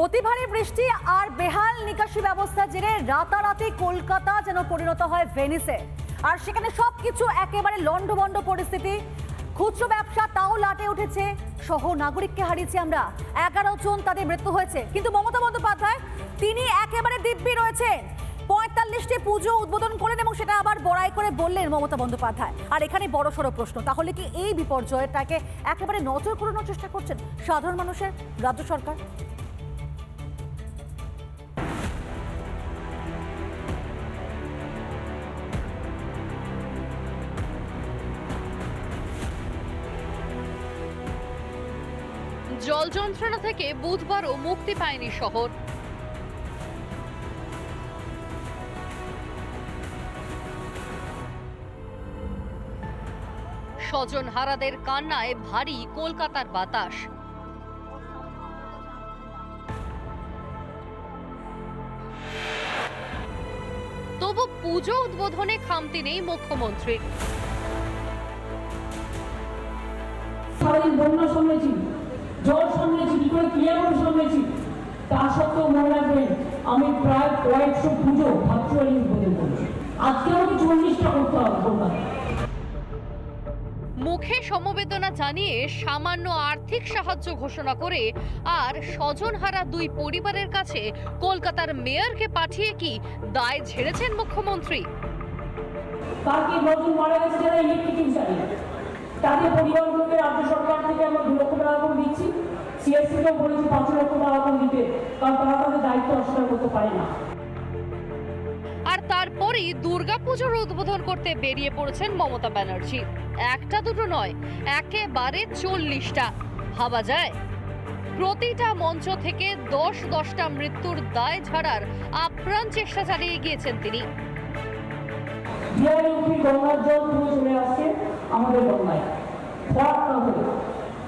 অতি ভারী বৃষ্টি আর বেহাল নিকাশি ব্যবস্থা জেরে রাতারাতি কলকাতা যেন পরিণত হয় ভেনিসে। আর সেখানে সবকিছু একেবারে লন্ডভন্ড পরিস্থিতি। খুচরো ব্যবসা তাও লাটে উঠেছে। সহ নাগরিককে হারিয়েছি আমরা। এগারো জন তাদের মৃত্যু হয়েছে। কিন্তু মমতা বন্দ্যোপাধ্যায়, তিনি একেবারে দিব্যি রয়েছেন। পঁয়তাল্লিশটি পুজো উদ্বোধন করলেন এবং সেটা আবার বড়াই করে বললেন মমতা বন্দ্যোপাধ্যায়। আর এখানে বড় সড়ো প্রশ্ন, তাহলে কি এই বিপর্যয়টাকে একেবারে নজর করানোর চেষ্টা করছেন সাধারণ মানুষের? রাজ্য সরকার? জল যন্ত্রণা থেকে বুধবারও মুক্তি পায়নি শহর। স্বজন হারাদের কান্নায় ভারী কলকাতার বাতাস। তবু পুজো উদ্বোধনে খামতি নেই মুখ্যমন্ত্রীর। জল সামলেছি কি করে ক্রিয়াকরণ সামলেছি তা সত্ত্বেও মনে রাখবেন আমি প্রায় কয়েকশো পুজো ভার্চুয়ালি উদ্বোধন করেছি আজকে আমাকে চল্লিশটা করতে হবে কলকাতায় মুখে সমবেদনা জানিয়ে সামান্য আর্থিক সাহায্য ঘোষণা করে আর স্বজনহারা দুই পরিবারের কাছে কলকাতার মেয়রকে পাঠিয়ে কি দায় ঝেড়েছেন মুখ্যমন্ত্রী? তাকে নতুন মারা গেছে যারা ইলেকট্রিক তাদের পরিবারগুলোকে রাজ্য দিচ্ছি। সিএসসিকেও বলেছি পাঁচ লক্ষ টাকা করে দিতে কারণ তারা তাদের দায়িত্ব অস্বীকার করতে পারে না। আর তারপরেই দুর্গাপুজোর উদ্বোধন করতে বেরিয়ে পড়েছেন মমতা ব্যানার্জি। একটা দুটো নয় একেবারে চল্লিশটা। ভাবা যায়? প্রতিটা মঞ্চ থেকে দশ দশটা মৃত্যুর দায় ঝাড়ার আপ্রাণ চেষ্টা চালিয়ে গিয়েছেন তিনি। আমাদের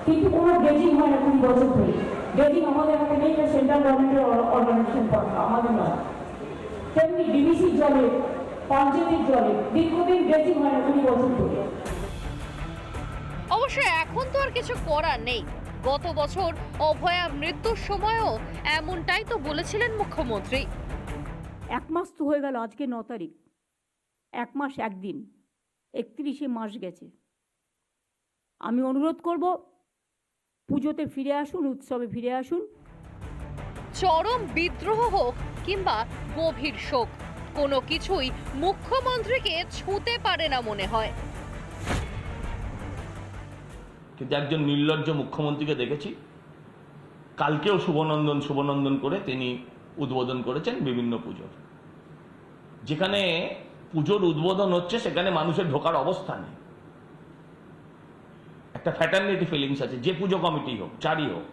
কিন্তু কোনো গেজিং হয় না কুড়ি বছর ধরে। গেজিং আমাদের হাতে নেই সেন্ট্রাল গভর্নমেন্টের অর্গানাইজেশন করা আমাদের নয়। তেমনি ডিবিসি জলে পঞ্চায়েতের জলে দীর্ঘদিন গেজিং হয় না কুড়ি বছর ধরে। অবশ্য এখন তো আর কিছু করার নেই। গত বছর অভয়া মৃত্যুর সময়ও এমনটাই তো বলেছিলেন মুখ্যমন্ত্রী। এক মাস তো হয়ে গেল আজকে ন তারিখ। এক মাস একদিন একত্রিশে মাস গেছে। আমি অনুরোধ করব পুজোতে ফিরে আসুন উৎসবে ফিরে আসুন। চরম বিদ্রোহ হোক কিংবা গভীর শোক কোনো কিছুই মুখ্যমন্ত্রীকে ছুঁতে পারে না মনে হয়। কিন্তু একজন নির্লজ্জ মুখ্যমন্ত্রীকে দেখেছি। কালকেও শুভনন্দন শুভনন্দন করে তিনি উদ্বোধন করেছেন বিভিন্ন পুজোর। যেখানে পুজোর উদ্বোধন হচ্ছে সেখানে মানুষের ঢোকার অবস্থা নেই। একটা ফ্যাটার্নিটি ফিলিংস আছে, যে পুজো কমিটি হোক, চারই হোক।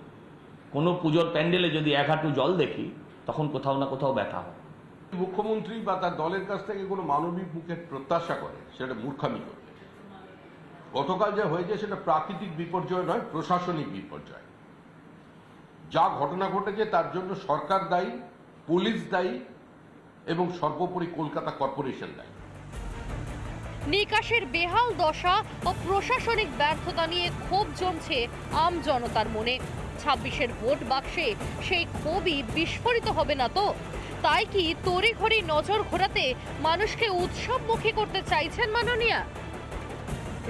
কোনো পুজোর প্যান্ডেলে যদি এক হাঁটু জল দেখি, তখন কোথাও না কোথাও ব্যথা হয়। মুখ্যমন্ত্রী বা তার দলের কাছ থেকে কোনো মানবিক বুকের প্রত্যাশা করে, সেটা মূর্খামি করবে গতকাল যা হয়েছে সেটা প্রাকৃতিক বিপর্যয় নয়, প্রশাসনিক বিপর্যয়। যা ঘটনা ঘটেছে তার জন্য সরকার দায়ী, পুলিশ দায়ী, এবং সর্বোপরি কলকাতা কর্পোরেশন দায়ী। নিকাশের বেহাল দশা ও প্রশাসনিক ব্যর্থতা নিয়ে ক্ষোভ জমছে আম জনতার মনে। ছাব্বিশের ভোট বাক্সে সেই ক্ষোভই বিস্ফোরিত হবে না তো? তাই কি তড়িঘড়ি নজর ঘোরাতে মানুষকে উৎসবমুখী করতে চাইছেন মাননীয়া?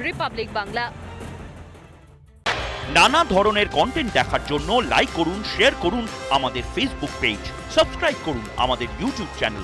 রিপাবলিক বাংলা। নানা ধরনের কন্টেন্ট দেখার জন্য লাইক করুন শেয়ার করুন আমাদের ফেসবুক পেজ সাবস্ক্রাইব করুন আমাদের ইউটিউব চ্যানেল